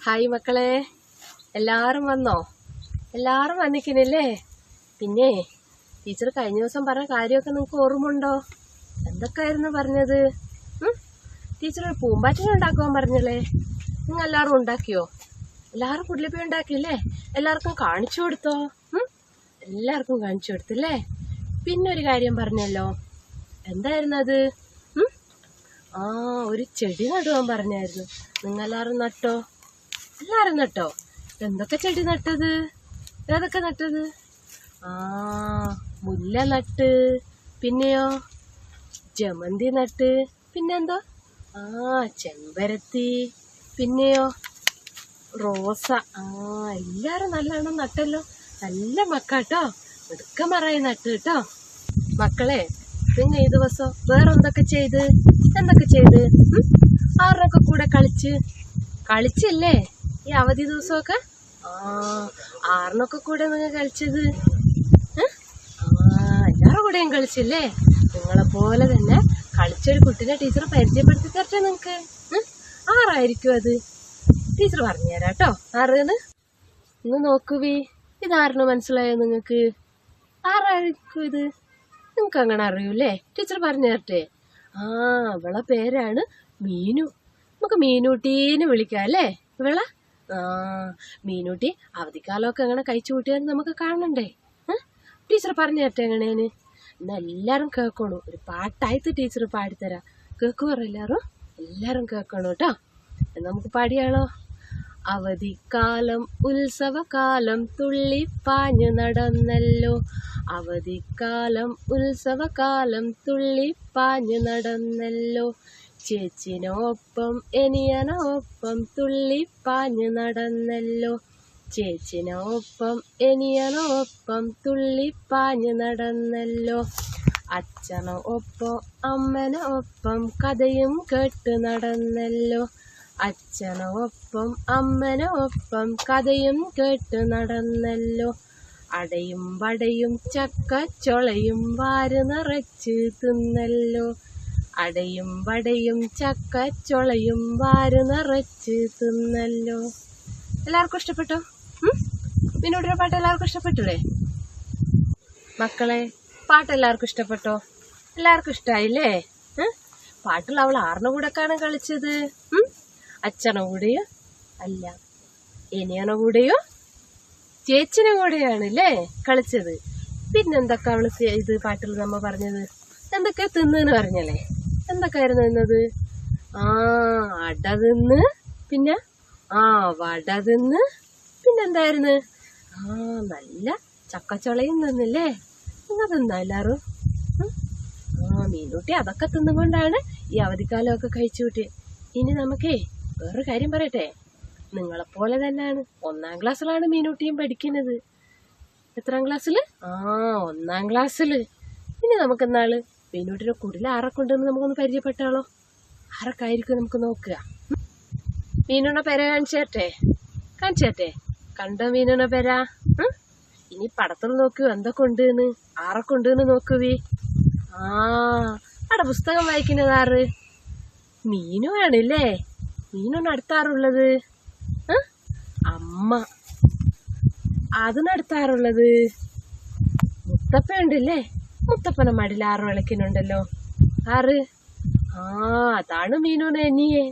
Hi മക്കളെ. എല്ലാരും വന്നോ? എല്ലാരും വന്നിക്കുന്നില്ലേ പിന്നെ ടീച്ചർ കഴിഞ്ഞ ദിവസം പറഞ്ഞ കാര്യമൊക്കെ നിങ്ങൾക്ക് ഓർമ്മ ഉണ്ടോ എന്തൊക്കെയായിരുന്നു പറഞ്ഞത്? ടീച്ചർ ഒരു പൂമ്പാറ്റിനെ ഉണ്ടാക്കുവാൻ പറഞ്ഞല്ലേ? നിങ്ങൾ എല്ലാവരും ഉണ്ടാക്കിയോ? എല്ലാവരും പുള്ളിപ്പി ഉണ്ടാക്കിയില്ലേ? എല്ലാവർക്കും കാണിച്ചു കൊടുത്തോ? എല്ലാവർക്കും കാണിച്ചു കൊടുത്തില്ലേ? പിന്നെ ഒരു കാര്യം പറഞ്ഞല്ലോ. എന്തായിരുന്നു അത്? ആ ഒരു ചെടി നടുവാൻ പറഞ്ഞായിരുന്നു. നിങ്ങളെല്ലാവരും നട്ടോ? എല്ലാവരും നട്ടോ? എന്തൊക്കെ ചെടി നട്ടത്? ഏതൊക്കെ നട്ടത്? ആ മുല്ല നട്ട്. പിന്നെയോ? ജമന്തി നട്ട്. പിന്നെന്തോ? ആ ചെമ്പരത്തി പിന്നെയോ റോസ. ആ എല്ലാരും നല്ലോണം നട്ടല്ലോ. നല്ല മക്കാട്ടോ. മിടുക്കമറായി നട്ട് കേട്ടോ. മക്കളെ പിന്നെ ഈ ദിവസം വേറെ എന്തൊക്കെ ചെയ്ത്? എന്തൊക്കെ ചെയ്ത്? ഉം? കൂടെ കളിച്ച്. കളിച്ചല്ലേ? ഈ അവധി ദിവസമൊക്കെ? ആ ആറിനൊക്കെ കൂടെ നിങ്ങൾ കളിച്ചത്? ആ എല്ലാവരുടെ കൂടെയും കളിച്ചില്ലേ? നിങ്ങളെ പോലെ തന്നെ കളിച്ചൊരു കുട്ടീനെ ടീച്ചർ പരിചയപ്പെടുത്തി തരട്ടെ നിങ്ങക്ക്? ആറായിരിക്കും അത്. ടീച്ചർ പറഞ്ഞുതരാം കേട്ടോ. ആറേന്ന് ഒന്ന് നോക്കുവി ഇതാറിന് മനസ്സിലായോ നിങ്ങക്ക്? ആറായിരിക്കും ഇത്. നിങ്ങക്ക് അങ്ങനെ അറിയൂലേ ടീച്ചർ പറഞ്ഞു തരട്ടെ ആ ഇവളെ പേരാണ് മീനു. നമുക്ക് മീനൂട്ടീന്ന് വിളിക്കാം അല്ലേ? ഇവള? ആ മീനൂട്ടി അവധിക്കാലമൊക്കെ അങ്ങനെ കഴിച്ചു കൂട്ടിയാൽ നമുക്ക് കാണണ്ടേ? ടീച്ചർ പറഞ്ഞു തരട്ടെ എങ്ങനെയാണ്? എന്നാ എല്ലാരും കേൾക്കണു ഒരു പാട്ടായിട്ട് ടീച്ചർ പാടിത്തരാം. കേൾക്കുവാറ എല്ലാരും. എല്ലാരും കേൾക്കണു കേട്ടോ നമുക്ക് പാടിയാളോ അവധിക്കാലം ഉത്സവകാലം തുള്ളിപ്പാഞ്ഞു നടന്നല്ലോ. അവധിക്കാലം ഉത്സവകാലം തുള്ളിപ്പാഞ്ഞു നടന്നല്ലോ. ചേച്ചിനൊപ്പം എനിയനൊപ്പം തുള്ളിപ്പാഞ്ഞു നടന്നല്ലോ. ചേച്ചിനൊപ്പം എനിയനൊപ്പം തുള്ളിപ്പാഞ്ഞു നടന്നല്ലോ. അച്ഛനോ ഒപ്പം അമ്മനോ ഒപ്പം കഥയും കേട്ട് നടന്നല്ലോ. അച്ഛനോ ഒപ്പം അമ്മനോ ഒപ്പം കഥയും കേട്ട് നടന്നല്ലോ. അടയും വടയും ചക്കച്ചൊളയും വാര് നിറച്ച് തിന്നല്ലോ. അടയും വടയും ചക്കച്ചൊളയും വാര് നിറച്ച് തിന്നല്ലോ. എല്ലാവർക്കും ഇഷ്ടപ്പെട്ടോ? ഉം? മിന്നൂട്ടിയുടെ പാട്ട് എല്ലാവർക്കും ഇഷ്ടപ്പെട്ടില്ലേ? മക്കളെ പാട്ട് എല്ലാവർക്കും ഇഷ്ടപ്പെട്ടോ? എല്ലാവർക്കും ഇഷ്ടമായില്ലേ? പാട്ടിൽ അവൾ ആറിന്റെ കൂടെക്കാണ് കളിച്ചത്. അച്ഛനെ കൂടെയോ? അല്ല. ഇനിയനെ കൂടെയോ? ചേച്ചിനെ കൂടെയാണ് അല്ലേ കളിച്ചത്. പിന്നെന്തൊക്കെ അവൾ ഇത് പാട്ടിൽ നമ്മ പറഞ്ഞത്? എന്തൊക്കെ തിന്നെന്ന് പറഞ്ഞല്ലേ? എന്തൊക്കെയായിരുന്നു തിന്നത്? ആ അട തിന്ന്. പിന്നെ? ആ വട തിന്ന്. പിന്നെന്തായിരുന്നു? ആ നല്ല ചക്കച്ചുളയും തിന്നില്ലേ? നിങ്ങൾ തിന്നാ എല്ലാവരും ആ മീനൂട്ടി അതൊക്കെ തിന്നുകൊണ്ടാണ് ഈ അവധിക്കാലമൊക്കെ കഴിച്ചു കൂട്ടി ഇനി നമുക്കേ വേറൊരു കാര്യം പറയട്ടെ. നിങ്ങളെപ്പോലെ തന്നെയാണ്. ഒന്നാം ക്ലാസ്സിലാണ് മീനൂട്ടിയും പഠിക്കുന്നത്. എത്രാം ക്ലാസ്സിൽ ആ ഒന്നാം ക്ലാസ്സിൽ ഇനി നമുക്ക് എന്നാൾ മീനൂട്ടിയുടെ കുടിൽ ആരൊക്കെ ഉണ്ടെന്ന് നമുക്കൊന്ന് പരിചയപ്പെട്ടാളോ ആരൊക്കെ ആയിരിക്കും നമുക്ക് നോക്കുക. മീനൂടെ പേരെ കാണിച്ചു തരട്ടെ കാണിച്ചു തരട്ടെ കണ്ടോ മീനണ പെരാ ഇനി പടത്തിൽ നോക്കൂ എന്തൊക്കെ ഉണ്ടെന്ന്. ആരൊക്കെ ഉണ്ടെന്ന് നോക്കുവി. ആ അവിടെ പുസ്തകം വായിക്കുന്നത് ആറ് മീനു ആണല്ലേ? മീനൊന്നും അടുത്താറുള്ളത്? അമ്മ. അതിനടുത്താറുള്ളത് മുത്തപ്പ ഉണ്ടല്ലേ? മുത്തപ്പന മടിൽ ആറ് വിളക്കിനുണ്ടല്ലോ. ആറ് ആ അതാണ് മീനുനെ എനിയെ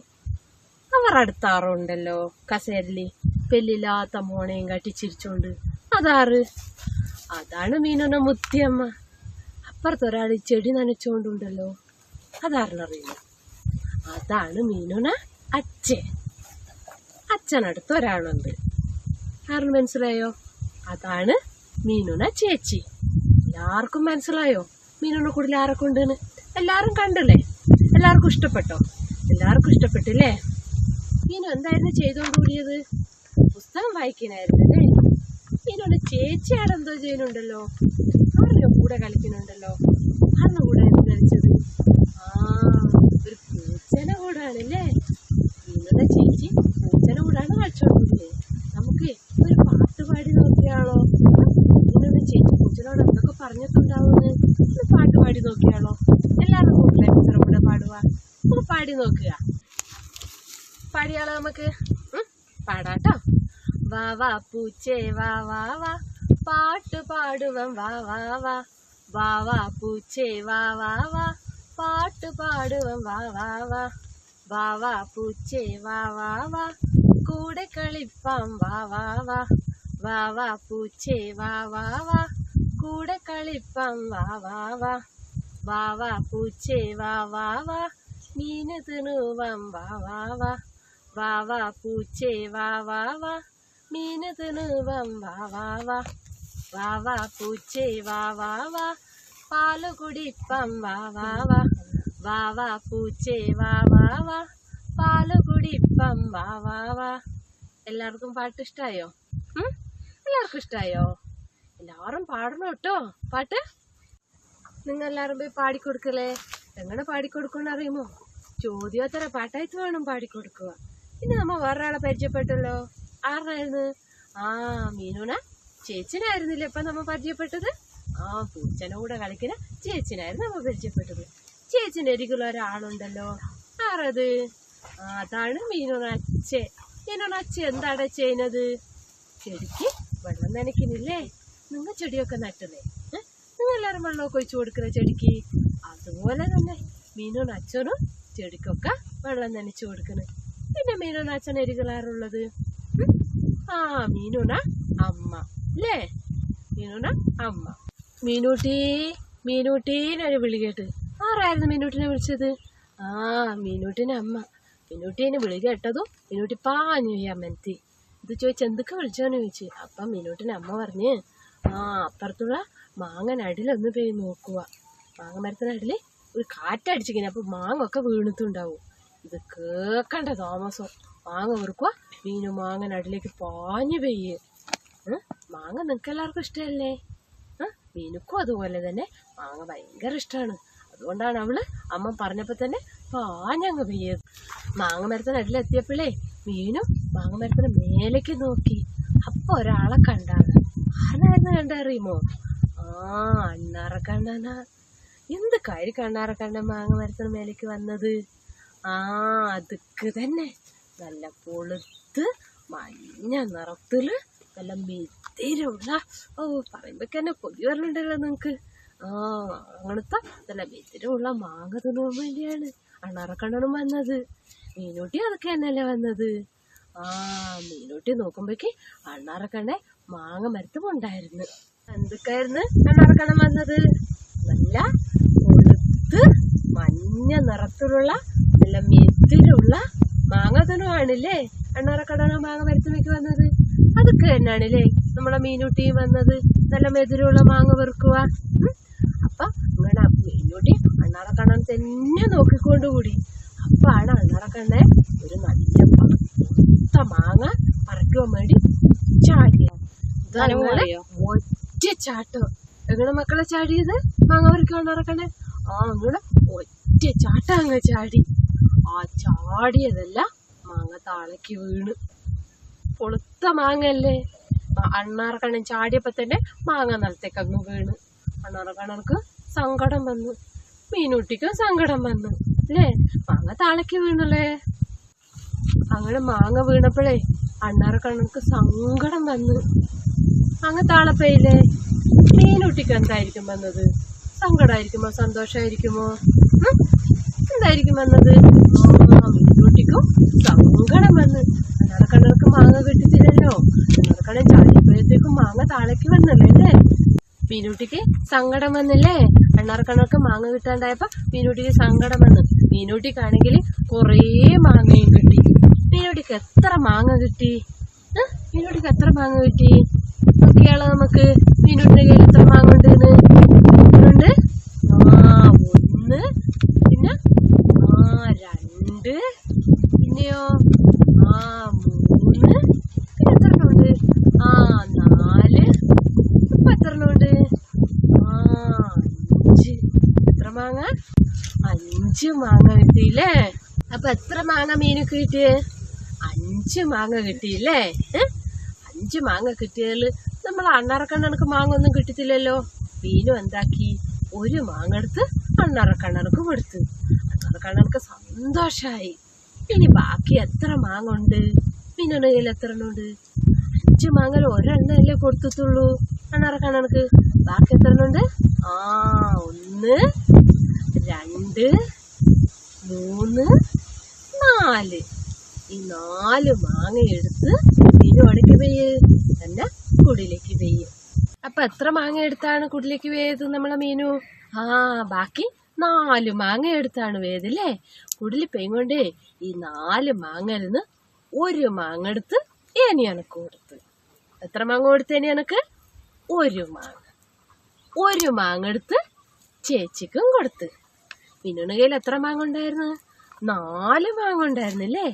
അവർ അടുത്താറുണ്ടല്ലോ കസേരലി പെല്ലില്ലാത്ത മോണയും കാട്ടി ചിരിച്ചോണ്ട് അതാറ് അതാണ് മീനുന്ന മുത്തിയമ്മ. അപ്പുറത്തൊരാൾ ചെടി നനച്ചോണ്ടുണ്ടല്ലോ. അതാറിനറിയില്ല അതാണ് മീനുന അച്ഛൻ. അച്ഛനടുത്ത് ഒരാളുണ്ട്. ആറിന് മനസ്സിലായോ? അതാണ് മീനുന ചേച്ചി. എല്ലാവർക്കും മനസ്സിലായോ? മീനുന കൂടുതൽ ആരൊക്കെ ഉണ്ടെന്ന്? എല്ലാവരും കണ്ടല്ലേ? എല്ലാവർക്കും ഇഷ്ടപ്പെട്ടോ? എല്ലാവർക്കും ഇഷ്ടപ്പെട്ടില്ലേ? മീനു എന്തായിരുന്നു ചെയ്തോണ്ട് കൂടിയത്? പുസ്തകം വായിക്കണായിരുന്നു അല്ലേ? ഇതിനോട് ചേച്ചിയാടെ എന്തോ ചെയ്യുന്നുണ്ടല്ലോ? അവരുടെ കൂടെ കളിക്കുന്നുണ്ടല്ലോ? അന്ന് കൂടെ കളിച്ചത്? ആ ഒരു പൂച്ചേനെ കൂടാണല്ലേ? നിങ്ങളുടെ ചേച്ചി പൂച്ചേനെ കൂടാണ് കളിച്ചോണ്ടില്ലേ നമുക്ക് ഒരു പാട്ട് പാടി നോക്കിയാണോ നിങ്ങളുടെ ചേച്ചി പൂച്ചനോട് എന്തൊക്കെ പറഞ്ഞിട്ടുണ്ടാവുമെന്ന് ഒരു പാട്ട് പാടി നോക്കിയാണോ എല്ലാവരും കൂടെ കൂടെ പാടുക പാടി നോക്കുക. പാടിയാളോ നമുക്ക്? വാ വാ പൂച്ചേ വാ വാ വാ പാട്ട് പാടുവം വാ വാ വാ വാ വാ പൂച്ചേ വാ വാ വാ പാട്ട് പാടുവം വാ വാ വാ വാ വാ പൂച്ചേ വാ വാ വാ കൂടെ കളിപ്പാം വാ വാ വാ വാ വാ പൂച്ചേ വാ വാ വാ കൂടെ കളിപ്പാം വാ വാ വാ വാ വാ പൂച്ചേ വാ വാ വാ മീന് തിന്നുവാം വാ വാ വാ വാ വാ പൂച്ചേ വാ വാ വാ മീന് തിന്നുവാം വാ വാ വാ. വാ വാ പൂച്ചേ കുടിപ്പം പൂച്ചേ കുടിപ്പം എല്ലാവർക്കും പാട്ട് ഇഷ്ടായോ? എല്ലാവർക്കും ഇഷ്ടായോ? എല്ലാവരും പാടണം കേട്ടോ. പാട്ട്? നിങ്ങൾ എല്ലാവരും പോയി പാടിക്കൊടുക്കലേ. എങ്ങനെ പാടിക്കൊടുക്കണം അറിയുമോ? ചോദ്യോത്തര പാട്ടായിട്ട് വേണം പാടിക്കൊടുക്കുക. ഇനി നമ്മ വേറൊരാളെ പരിചയപ്പെട്ടല്ലോ? ആരായിരുന്നു ആ മീനുന ചേച്ചിനായിരുന്നില്ലേ ഇപ്പൊ നമ്മ പരിചയപ്പെട്ടത്? ആ പൂച്ചനെ കൂടെ കളിക്കുന്ന ചേച്ചിനായിരുന്നു നമ്മ പരിചയപ്പെട്ടത്. ചേച്ചിന്റെ അരികിൽ ഒരാളുണ്ടല്ലോ. ആരത്? ആ അതാണ് മീനുന അച്ഛ മീനുന അച്ഛ എന്താണ് ചെയ്യുന്നത്? ചെടിക്ക് വെള്ളം നനയ്ക്കുന്നില്ലേ? നിങ്ങൾ ചെടിയൊക്കെ നട്ടല്ലേ? നിങ്ങൾ എല്ലാവരും വെള്ളമൊക്കെ ഒഴിച്ചു കൊടുക്കുന്ന ചെടിക്ക്? അതുപോലെ തന്നെ മീനുന അച്ഛനും ചെടിക്കൊക്കെ വെള്ളം നനച്ചു കൊടുക്കുന്നു പിന്നെ മീനുന അച്ഛൻ എരികളാറുള്ളത് ഉം? ആ മീനുന അമ്മ അല്ലേ മീനുന അമ്മ. മീനൂട്ടി മീനൂട്ടീനൊരു വിളി കേട്ട്. ആരായിരുന്നു മീനൂട്ടിനെ വിളിച്ചത്? ആ മീനുട്ടിനെ അമ്മ. മീനൂട്ടീനെ വിളി കേട്ടതും മീനൂട്ടി പാഞ്ഞു ഈ അമ്മനത്തി ഇത് ചോദിച്ചു എന്തൊക്കെ വിളിച്ചോന്ന് ചോദിച്ചു. അപ്പം മീനുട്ടിനെ അമ്മ പറഞ്ഞ് ആ അപ്പുറത്തുള്ള മാങ്ങനടിലൊന്ന് പോയി നോക്കുക. മാങ്ങ മരത്തിനടിൽ ഒരു കാറ്റടിച്ചിങ്ങനെ അപ്പൊ മാങ്ങ ഒക്കെ വീണിട്ടുണ്ടാവും ഇത് കേക്കണ്ട താമസം. മാങ്ങ വെറുക്കുക മീനു മാങ്ങനടിലേക്ക് പാഞ്ഞു പെയ്യ്. മാങ്ങ നിങ്ങൾക്ക് എല്ലാവർക്കും ഇഷ്ടമല്ലേ? മീനുക്കും അതുപോലെ തന്നെ മാങ്ങ ഭയങ്കര ഇഷ്ടമാണ് അതുകൊണ്ടാണ് അവൾ അമ്മ പറഞ്ഞപ്പോൾ തന്നെ പാഞ്ഞങ്ങ് പെയ്യത് മാങ്ങ മരത്തിന് അടിലെത്തിയപ്പോഴേ മീനും മാങ്ങ മരത്തിന് മേലേക്ക് നോക്കി. അപ്പോൾ ഒരാളെ കണ്ടാണ്. ആരായിരുന്നു കണ്ടറിയുമോ? ആ അണ്ണാറക്കണ്ണനാ എന്ത് കാര്യം കണ്ണാറക്കണ്ണൻ മാങ്ങ മരത്തിന് മേലേക്ക് വന്നത്? ആ അതുക്ക് തന്നെ. നല്ല കൊളുത്ത് മഞ്ഞ നിറത്തിൽ നല്ല മെത്തിരുള്ള ഓ പറയുമ്പോ തന്നെ കൊതി വരണുണ്ടല്ലോ നിങ്ങക്ക്. ആ അങ്ങനത്തെ നല്ല മെത്തിരുള്ള മാങ്ങ തിന്നാൻ വേണ്ടിയാണ് അണ്ണാറക്കണ്ണനും വന്നത്. മീനൂട്ടി അതൊക്കെ തന്നെയല്ലേ വന്നത്? ആ മീനൂട്ടി നോക്കുമ്പോഴേക്ക് അണ്ണാറക്കണ്ണെ മാങ്ങ മരത്തുമുണ്ടായിരുന്നു എന്തൊക്കെയായിരുന്നു അണ്ണാറക്കണ്ണൻ വന്നത്? നല്ല കൊളുത്ത് മഞ്ഞ നിറത്തിലുള്ള നല്ല മെതിലുള്ള മാങ്ങ തന്നെ ആണല്ലേ അണ്ണാറക്കണ്ണന മാങ്ങ മരത്തുമേക്ക് വന്നത് അതൊക്കെ തന്നെയാണല്ലേ നമ്മളെ മീനൂട്ടിയും വന്നത്? നല്ല മെതിരുള്ള മാങ്ങ വെറുക്കുക. അപ്പൊ അങ്ങനെ മീനൂട്ടി അണ്ണാറക്കണ്ണൻ തന്നെ നോക്കിക്കൊണ്ട് കൂടി. അപ്പാണ് അണ്ണാറക്കണ്ണെ ഒരു നല്ല പഴുത്ത മാങ്ങ പറിക്കുവാൻ വേണ്ടി ചാടിയ ഒറ്റ ചാട്ടം. എങ്ങനെ മക്കളെ ചാടിയത്? മാങ്ങ പറിക്കുവാൻ അണ്ണാറക്കണ്ണെ ആ അങ്ങനെ ഒറ്റ ചാട്ടം അങ്ങ് ചാടി. ആ ചാടിയതല്ല മാങ്ങ താളയ്ക്ക് വീണ്. പൊളുത്ത മാങ്ങല്ലേ അണ്ണാറക്കണ്ണൻ ചാടിയപ്പോ തന്നെ മാങ്ങ നിലത്തേക്ക് അങ്ങ് വീണ്. അണ്ണാറക്കണ്ണനക്ക് സങ്കടം വന്നു. മീനൂട്ടിക്ക് സങ്കടം വന്നു. അല്ലേ? മാങ്ങ താളയ്ക്ക് വീണല്ലേ? അങ്ങനെ മാങ്ങ വീണപ്പോഴേ അണ്ണാറക്കണ്ണനക്ക് സങ്കടം വന്നു. അങ്ങ് താളപ്പയില്ലേ? മീനൂട്ടിക്ക് എന്തായിരിക്കും വന്നത്? സങ്കടമായിരിക്കുമോ സന്തോഷമായിരിക്കുമോ? എന്തായിരിക്കും വന്നത്. ആ മീനൂട്ടിക്കും സങ്കടം വന്ന്. അണ്ണാറക്കണ്ണനക്ക് മാങ്ങ കിട്ടിച്ചില്ലല്ലോ. അണ്ണാറക്കണ്ണൻ ചാടിപ്പോഴത്തേക്കും മാങ്ങ താഴേക്ക് വന്നല്ലേ അല്ലേ? മീനൂട്ടിക്ക് സങ്കടം വന്നില്ലേ? അണ്ണാർക്കണ്ണർക്ക് മാങ്ങ കിട്ടാണ്ടായപ്പോ മീനൂട്ടിക്ക് സങ്കടം വന്നു. മീനൂട്ടിക്കാണെങ്കിൽ കുറേ മാങ്ങയും കിട്ടി. മീനൂട്ടിക്ക് എത്ര മാങ്ങ കിട്ടി? ഏ? എത്ര മാങ്ങ കിട്ടി? നോക്കിയാളോ നമുക്ക്. മീനൂട്ടിന്റെ കയ്യിൽ എത്ര മാങ്ങ ഉണ്ടെന്ന് ഉണ്ട് ആ ഒന്ന് പിന്നെ ആ രണ്ട് പിന്നെയോ ആ മൂന്ന് പിന്നെ എത്ര ഉണ്ട് ആ നാല് ഇപ്പൊ എത്ര ഉണ്ട് ആ അഞ്ച് എത്ര മാങ്ങ അഞ്ച് മാങ്ങ കിട്ടിയില്ലേ? അപ്പൊ എത്ര മാങ്ങ മീനക്ക് കിട്ടിയേ? അഞ്ച് മാങ്ങ കിട്ടിയില്ലേ? അഞ്ച് മാങ്ങ കിട്ടിയാൽ നമ്മൾ അണ്ണാറക്കണ്ണനക്ക് മാങ്ങ ഒന്നും കിട്ടത്തില്ലല്ലോ മീനും എന്താക്കി? ഒരു മാങ്ങ എടുത്ത് അണ്ണാറക്കണ്ണനക്ക് കൊടുത്തു. കണ്ണനക്ക് സന്തോഷായി. ഇനി ബാക്കി എത്ര മാങ്ങ ഉണ്ട്? മീനുടെ കയ്യിൽ എത്ര എണ്ണം ഉണ്ട്? അഞ്ച് മാങ്ങൽ ഒരെണ്ണല്ലേ കൊടുത്തുള്ളൂ അണ്ണാറ കണ്ണനക്ക് ബാക്കി എത്ര എണ്ണം ഉണ്ട്? ആ ഒന്ന് രണ്ട് മൂന്ന് നാല്. ഈ നാല് മാങ്ങ എടുത്ത് മീനു അടയ്ക്ക് പെയ്യ്. തന്നെ കുടിലേക്ക് പെയ്യ്. അപ്പൊ എത്ര മാങ്ങ എടുത്താണ് കുടിലേക്ക് വേയത് നമ്മളെ മീനു? ആ ബാക്കി നാല് മാങ്ങ എടുത്താണ് വേദല്ലേ കുടിൽ പെയ്യുകൊണ്ടേ ഈ നാല് മാങ്ങയിൽ നിന്ന് ഒരു മാങ്ങ എടുത്ത് ഏനി എനക്ക് കൊടുത്ത്. എത്ര മാങ്ങ കൊടുത്ത് ഏനി എനക്ക് ഒരു മാങ്ങ. ഒരു മാങ്ങ എടുത്ത് ചേച്ചിക്കും കൊടുത്ത്. മിന്നുടെ കയ്യിൽ എത്ര മാങ്ങ ഉണ്ടായിരുന്നു? നാല് മാങ്ങ ഉണ്ടായിരുന്നില്ലേ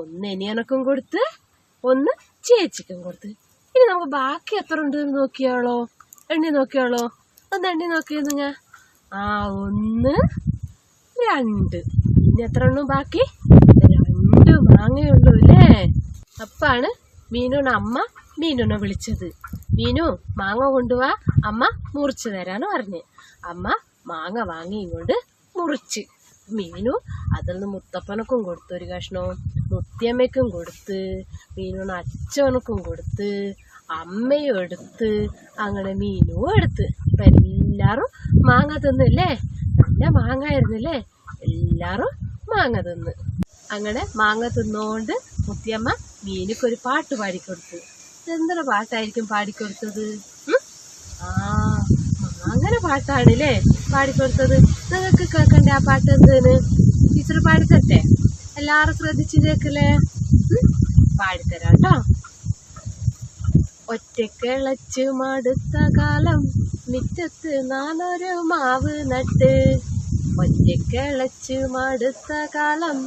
ഒന്ന് എനിയനക്കും കൊടുത്ത് ഒന്ന് ചേച്ചിക്കും കൊടുത്ത്. ഇനി നമുക്ക് ബാക്കി എത്ര ഉണ്ട് നോക്കിയാളോ എണ്ണി നോക്കിയാളോ ഒന്ന് എണ്ണി നോക്കിയിരുന്നു ഞാൻ ആ ഒന്ന് രണ്ട്. ഇനി എത്ര എണ്ണം ബാക്കി? രണ്ട് മാങ്ങയുള്ളൂ അല്ലേ? അപ്പാണ് മീനുടെ അമ്മ മീനുനെ വിളിച്ചത്. മീനു മാങ്ങ കൊണ്ടുപോവാ അമ്മ മുറിച്ചു തരാന്ന് പറഞ്ഞ്. അമ്മ മാങ്ങ വാങ്ങി കൊണ്ട് മുറിച്ച് മീനു അതിൽ നിന്ന് മുത്തപ്പനക്കും കൊടുത്തു ഒരു കഷ്ണവും മുത്തിയമ്മയ്ക്കും കൊടുത്ത് മീനു അച്ഛനക്കും കൊടുത്ത് അമ്മയും എടുത്ത് അങ്ങനെ മീനും എടുത്ത്. അപ്പൊ എല്ലാരും മാങ്ങ തിന്നില്ലേ നല്ല മാങ്ങ ആയിരുന്നില്ലേ എല്ലാരും മാങ്ങ തിന്ന്. അങ്ങനെ മാങ്ങ തിന്നുകൊണ്ട് മുത്തിയമ്മ മീനുക്കൊരു പാട്ട് പാടിക്കൊടുത്തു എന്തൊരു പാട്ടായിരിക്കും പാടിക്കൊടുത്തത് ഉം? ആ പാട്ടാണ് അല്ലേ പാടിക്കൊടുത്തത്. നിങ്ങൾക്ക് കേൾക്കണ്ടേ ആ പാട്ട് എന്തേന് ടീച്ചർ പാടിത്തരട്ടെ? എല്ലാരും ശ്രദ്ധിച്ച് കേക്കല്ലേ ഉം? പാടിത്തരാം കേട്ടോ ഒറ്റക്കിളച്ച് മടുത്ത കാലം മിറ്റത്ത് നാനൊരു മാവ് നട്ട്. ഒറ്റക്കിളച്ച് മടുത്ത കാലം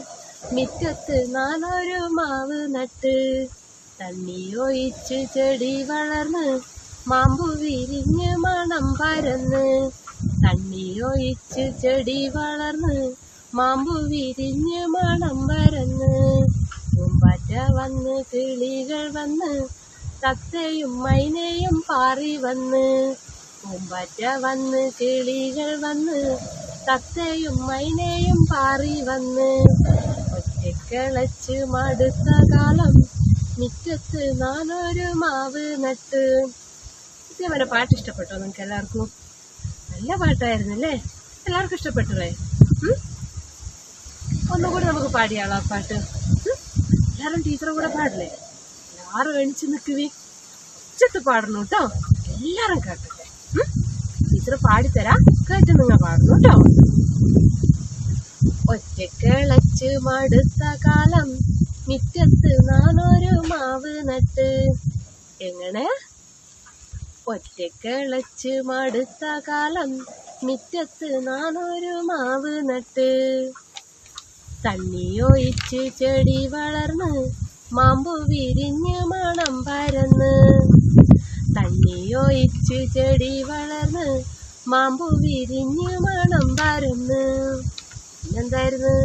മിറ്റത്ത് നാനൊരു മാവ് നട്ട്. തണ്ണിയൊഴിച്ച് ചെടി വളർന്ന് മാമ്പു വിരിഞ്ഞ് മണം പരന്ന് തണ്ണീരൊഴിച്ച് ചെടി വളർന്ന് മാമ്പു വിരിഞ്ഞ് മണം പരന്ന്. പൂമ്പാറ്റ വന്ന് കിളികൾ വന്ന് തത്തയും മൈനയും പാറി വന്ന്. പൂമ്പാറ്റ വന്ന് കിളികൾ വന്ന് തത്തയും മൈനയും പാറി വന്ന്. ഒറ്റക്കിളച്ച് മടുത്ത കാലം മിറ്റത്ത് നാനൊരു മാവ് നട്ട്. ഇതേപോലെ പാട്ട് ഇഷ്ടപ്പെട്ടോ നിങ്ങൾക്ക് എല്ലാവർക്കും നല്ല പാട്ടായിരുന്നല്ലേ? എല്ലാവർക്കും ഇഷ്ടപ്പെട്ടല്ലേ? ഒന്നുകൂടി നമുക്ക് പാടിയാളോ ആ പാട്ട്? എല്ലാവരും ടീച്ചറെ കൂടെ പാടില്ലേ? എല്ലാവരും എണിച്ച് നിൽക്കുവി. ഉച്ചത്ത് പാടണം കേട്ടോ. എല്ലാവരും കേട്ടല്ലേ? ടീച്ചർ പാടിത്തരാം. കേട്ട് നിങ്ങൾ പാടണം കേട്ടോ. ഒറ്റക്കിളച്ച് മടുത്ത കാലം മിറ്റത്ത് നാനൊരു മാവ് നട്ട്. എങ്ങനെ? ഒറ്റക്കിളച്ച് മടുത്ത കാലം മിറ്റത്ത് നാനൊരു മാവ് നട്ട്. തണ്ണിയൊഴിച്ച് ചെടി വളർന്ന് മാമ്പു വിരിഞ്ഞ് മണം പരന്ന്. തണ്ണിയൊഴിച്ച് ചെടി വളർന്ന് മാമ്പു വിരിഞ്ഞ് മണം പരന്ന്. എന്തായിരുന്നു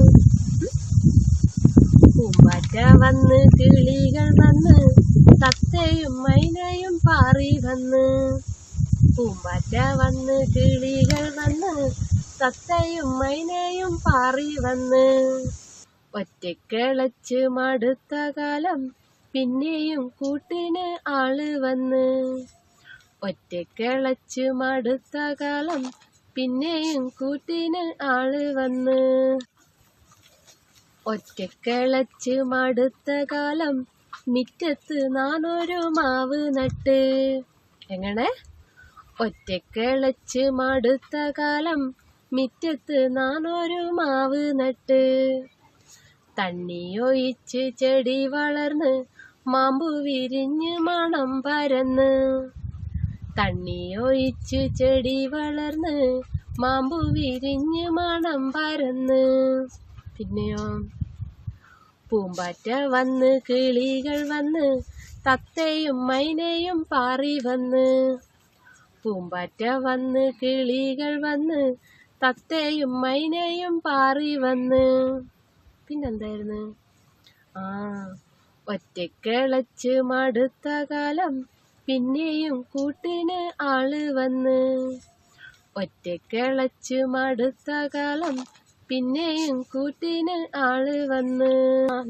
പൂമ്പാറ്റ വന്ന് കിളികൾ വന്ന് തത്തയും മൈനയും പാറി വന്ന് പൂമ്പാറ്റ വന്ന് കിളികൾ വന്ന് തത്തയും മൈനയും പാറി വന്ന് ഒറ്റക്കിളച്ച് മടുത്ത കാലം പിന്നെയും കൂട്ടിന് ആൾ വന്ന്. ഒറ്റക്കിളച്ച് മടുത്ത കാലം പിന്നെയും കൂട്ടിന് ആൾ വന്ന്. ഒറ്റക്കിളച്ച് മടുത്ത കാലം മിറ്റത്ത് നാനൊരു മാവ് നട്ട്. എങ്ങനെ? ഒറ്റക്കിളച്ച് മടുത്ത കാലം മിറ്റത്ത് നാനൊരു മാവ് നട്ട്. തണ്ണിയൊഴിച്ച് ചെടി വളർന്ന് മാമ്പു വിരിഞ്ഞ് മണം പരന്ന്. തണ്ണിയൊഴിച്ച് ചെടി വളർന്ന് മാമ്പു വിരിഞ്ഞ് മണം പരന്ന്. പിന്നെയോ? പൂമ്പാറ്റ വന്ന് കിളികൾ വന്ന് തത്തയും മൈനയും പാറി വന്ന്. പൂമ്പാറ്റ വന്ന് കിളികൾ വന്ന് തത്തയും മൈനയും പാറി വന്ന്. പിന്നെന്തായിരുന്നു? ആ ഒറ്റക്കിളച്ച് മടുത്ത കാലം പിന്നെയും കൂട്ടിന് ആൾ വന്ന്. ഒറ്റക്കിളച്ച് മടുത്ത കാലം പിന്നെയും കൂട്ടിന് ആൾ വന്ന്.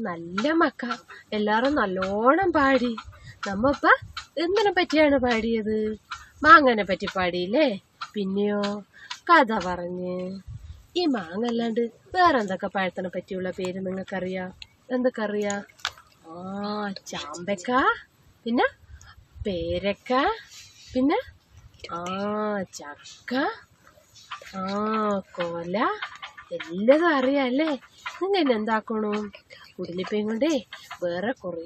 നല്ല മക്ക. എല്ലാരും നല്ലോണം പാടി. നമ്മപ്പ എന്തിനെ പറ്റിയാണ് പാടിയത്? മാങ്ങനെ പറ്റി പാടിയില്ലേ? പിന്നെയോ കഥ പറഞ്ഞ്. ഈ മാങ്ങ അല്ലാണ്ട് വേറെ എന്തൊക്കെ പഴത്തിനെ പറ്റിയുള്ള പേര് നിങ്ങൾക്കറിയാം? എന്തൊക്കെ അറിയാ ആ ചാമ്പക്ക പിന്നെ പേരക്ക പിന്നെ ആ ചക്ക ആ കൊല എല്ലാതും അറിയാല്ലേ? നിങ്ങൾ എന്താക്കണു? കുടിലിപ്പയും കൊണ്ടേ വേറെ കുറേ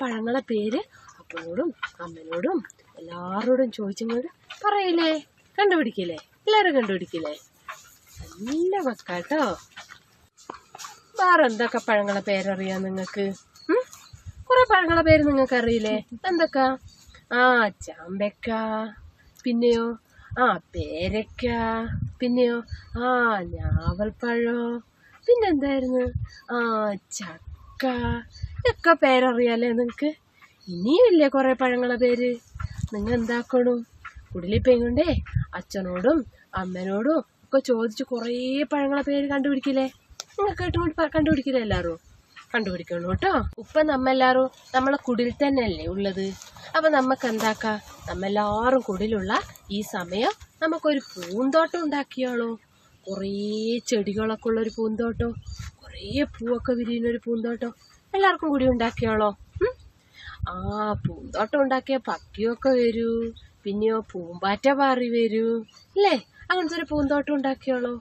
പഴങ്ങളെ പേര് അപ്പനോടും അമ്മനോടും എല്ലാവരോടും ചോദിച്ചും കൊണ്ട് പറയില്ലേ? കണ്ടുപിടിക്കില്ലേ? എല്ലാവരും കണ്ടുപിടിക്കില്ലേ? നല്ല മക്കാട്ടോ വേറെ എന്തൊക്കെ പഴങ്ങളെ പേരറിയാം നിങ്ങൾക്ക്? കുറെ പഴങ്ങളെ പേര് നിങ്ങൾക്ക് അറിയില്ലേ എന്തൊക്കെ? ആ ചാമ്പക്ക പിന്നെയോ? ആ പേരക്ക പിന്നെയോ? ആ ഞാവൽപ്പഴോ? പിന്നെന്തായിരുന്നു? ആ ചക്ക. ഇതൊക്കെ പേരറിയാലേ നിങ്ങൾക്ക് ഇനിയില്ലേ കുറേ പഴങ്ങളെ പേര്? നിങ്ങൾ എന്താക്കണു കുടിലിപ്പയും കൊണ്ടേ അച്ഛനോടും അമ്മനോടും ഒക്കെ ചോദിച്ച് കുറേ പഴങ്ങളെ പേര് കണ്ടുപിടിക്കില്ലേ? നിങ്ങൾ കേട്ടുകൊണ്ട് കണ്ടുപിടിക്കില്ലേ എല്ലാവരും? കണ്ടുപിടിക്കണം കേട്ടോ. ഉപ്പ നമ്മെല്ലാരും നമ്മളെ കുടിൽ തന്നെയല്ലേ ഉള്ളത്? അപ്പൊ നമുക്ക് എന്താക്കാം നമ്മെല്ലാരും കുടിലുള്ള ഈ സമയം നമുക്കൊരു പൂന്തോട്ടം ഉണ്ടാക്കിയാളോ കുറേ ചെടികളൊക്കെ ഉള്ളൊരു പൂന്തോട്ടം കുറേ പൂവൊക്കെ വിരിയുന്ന ഒരു പൂന്തോട്ടം എല്ലാവർക്കും കൂടി ഉണ്ടാക്കിയാളോ ആ പൂന്തോട്ടം ഉണ്ടാക്കിയ പക്കിയൊക്കെ വരൂ പിന്നെയോ പൂമ്പാറ്റ പാറി വരൂ അല്ലേ? അങ്ങനത്തെ ഒരു പൂന്തോട്ടം ഉണ്ടാക്കിയോളോ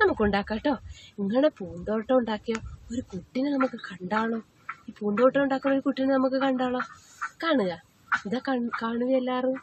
നമുക്ക് ഉണ്ടാക്കാം കേട്ടോ. ഇങ്ങനെ പൂന്തോട്ടം ഉണ്ടാക്കിയ ഒരു കുട്ടിനെ നമുക്ക് കണ്ടാണോ ഈ പൂന്തോട്ടം ഉണ്ടാക്കുന്ന ഒരു കുട്ടിനെ നമുക്ക് കണ്ടാണോ കാണുക. ഇതാ കാണുക എല്ലാവരും.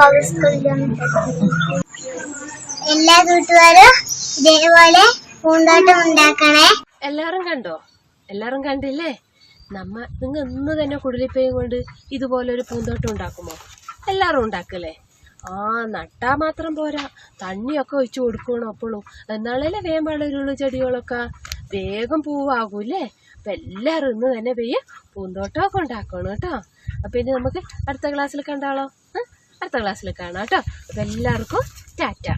വള്ളൂർക്കാവ് സ്കൂളിലാണ് എല്ലാ കൂട്ടുകാരും ഇതേപോലെ പൂന്തോട്ടം ഉണ്ടാക്കണേ. എല്ലാരും കണ്ടോ? എല്ലാരും കണ്ടില്ലേ? നമ്മ നിങ്ങൾ ഇന്ന് തന്നെ കുടലിപ്പയും കൊണ്ട് ഇതുപോലെ ഒരു പൂന്തോട്ടം ഉണ്ടാക്കുമോ? എല്ലാരും ഉണ്ടാക്കല്ലേ? ആ നട്ടാ മാത്രം പോരാ. തണ്ണിയൊക്കെ ഒഴിച്ച് കൊടുക്കണം അപ്പോഴും എന്നാളല്ലേ വേഗം വളരുള്ളൂ ചെടികളൊക്കെ വേഗം പൂവാകൂല്ലേ? അപ്പൊ എല്ലാരും ഇന്ന് തന്നെ പെയ്യ പൂന്തോട്ടമൊക്കെ ഉണ്ടാക്കണം കേട്ടോ. അപ്പൊ ഇനി നമുക്ക് അടുത്ത ക്ലാസ്സിൽ കണ്ടാളോ? അടുത്ത ക്ലാസ്സിൽ കാണാം കേട്ടോ. അപ്പോൾ എല്ലാവർക്കും ടാറ്റ.